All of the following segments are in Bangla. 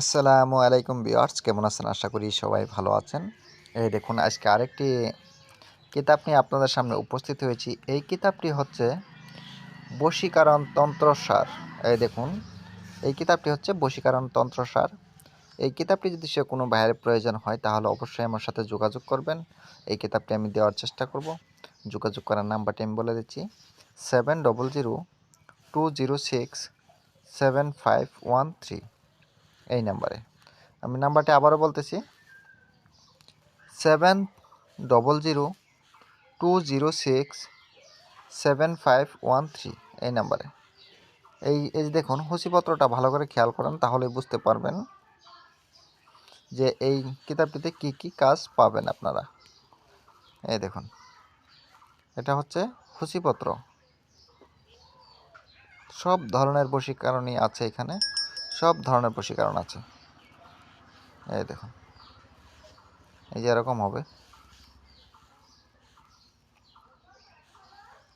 আসসালামু আলাইকুম বিয়ার্স কেমন আছেন? আশা করি সবাই ভালো আছেন। এই দেখুন, আজকে আরেকটি কিতাব নিয়ে আপনাদের সামনে উপস্থিত হয়েছি। এই কিতাবটি হচ্ছে বশীকরণ তন্ত্রসার এই দেখুন, এই কিতাবটি হচ্ছে বশীকরণ তন্ত্রসার এই কিতাবটি যদি সে কোনো ভাইয়ের প্রয়োজন হয়, তাহলে অবশ্যই আমার সাথে যোগাযোগ করবেন। এই কিতাবটি আমি দেওয়ার চেষ্টা করব। যোগাযোগ করার নাম্বারটি আমি বলে দিচ্ছি। Seven double zero two zero six seven five one three. এই নাম্বারে। আমি নাম্বারটি আবারও বলতেছি। Seven double zero two zero six seven five one three এই নাম্বারে। এই এই দেখুন হুসিপত্রটা ভালো করে খেয়াল করেন তাহলে বুঝতে পারবেন যে এই কিতাবটিতে কি কি কাজ পাবেন আপনারা। এই দেখুন, এটা হচ্ছে হুসিপত্র সব ধরনের বশীকরণই আছে এখানে। সব ধরনের বশীকরণ আছে। এই দেখুন। এই যে এরকম হবে।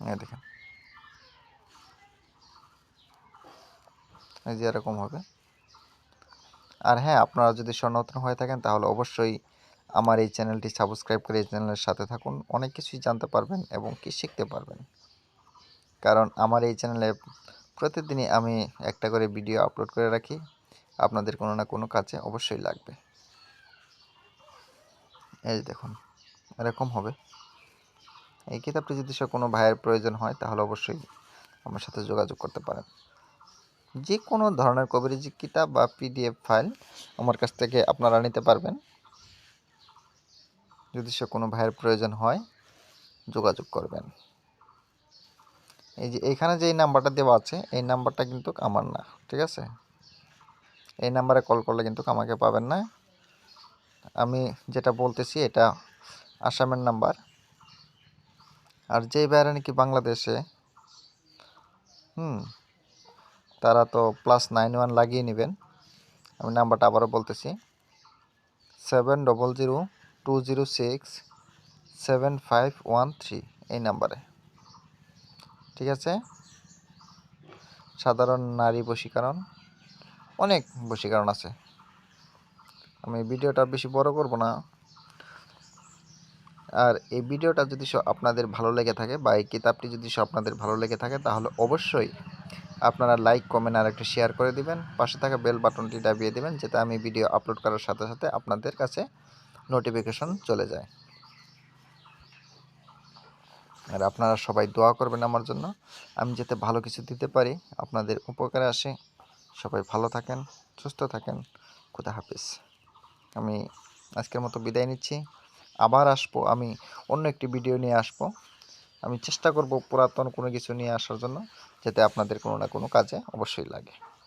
এই দেখেন। এই যে এরকম হবে। আর হ্যাঁ আপনারা যদি স্বর্ণতন হয়ে থাকেন, তাহলে অবশ্যই আমার এই চ্যানেলটি সাবস্ক্রাইব করে এই চ্যানেলের সাথে থাকুন। অনেক কিছুই জানতে পারবেন এবং কি শিখতে পারবেন। কারণ আমার এই চ্যানেলে প্রতিদিনই আমি একটা করে ভিডিও আপলোড করে রাখি। আপনাদের কোনো না কোনো কাজে অবশ্যই লাগবে। এই দেখুন, এরকম হবে। এই কিতাবটি যদি সে কোনো ভাইয়ের প্রয়োজন হয়, তাহলে অবশ্যই আমার সাথে যোগাযোগ করতে পারেন। যে কোনো ধরনের কবিরাজি কিতাব বা পিডিএফ ফাইল আমার কাছ থেকে আপনারা নিতে পারবেন। যদি সে কোনো ভাইয়ের প্রয়োজন হয়, যোগাযোগ করবেন। এই যে এখানে যে এই নাম্বারটা দেওয়া আছে, এই নাম্বারটা কিন্তু আমার না, ঠিক আছে? এই নাম্বারে কল করলে কিন্তু আমাকে পাবেন না। আমি যেটা বলতেছি, এটা আসামের নাম্বার। আর যেই বাইরে নাকি বাংলাদেশে, হুম, তারা তো প্লাস নাইন ওয়ান লাগিয়ে নেবেন। আমি নাম্বারটা আবারও বলতেছি। Seven double zero two zero six seven five one three এই নাম্বারে। ঠিক আছে? সাধারণ নারী বশীকরণ, অনেক বশীকরণ আছে। আমি ভিডিওটা বেশি বড় করব না। আর এই ভিডিওটা যদি আপনাদের ভালো লেগে থাকে বা এই কিতাবটি যদি আপনাদের ভালো লেগে থাকে, তাহলে অবশ্যই আপনারা লাইক, কমেন্ট আর একটা শেয়ার করে দিবেন। পাশে থাকা বেল বাটনটি দাবিয়ে দিবেন, যাতে আমি ভিডিও আপলোড করার সাথে সাথে আপনাদের কাছে নোটিফিকেশন চলে যায়। আর আপনারা সবাই দোয়া করবেন আমার জন্য। আমি যাতে ভালো কিছু দিতে পারি, আপনাদের উপকারে আসে। সবাই ভালো থাকেন, সুস্থ থাকেন। খুদা হাফিজ। আমি আজকের মতো বিদায় নিচ্ছি। আবার আসব আমি, অন্য একটি ভিডিও নিয়ে আসব। আমি চেষ্টা করব পুরাতন কোনো কিছু নিয়ে আসার জন্য, যাতে আপনাদের কোনো না কোনো কাজে অবশ্যই লাগে।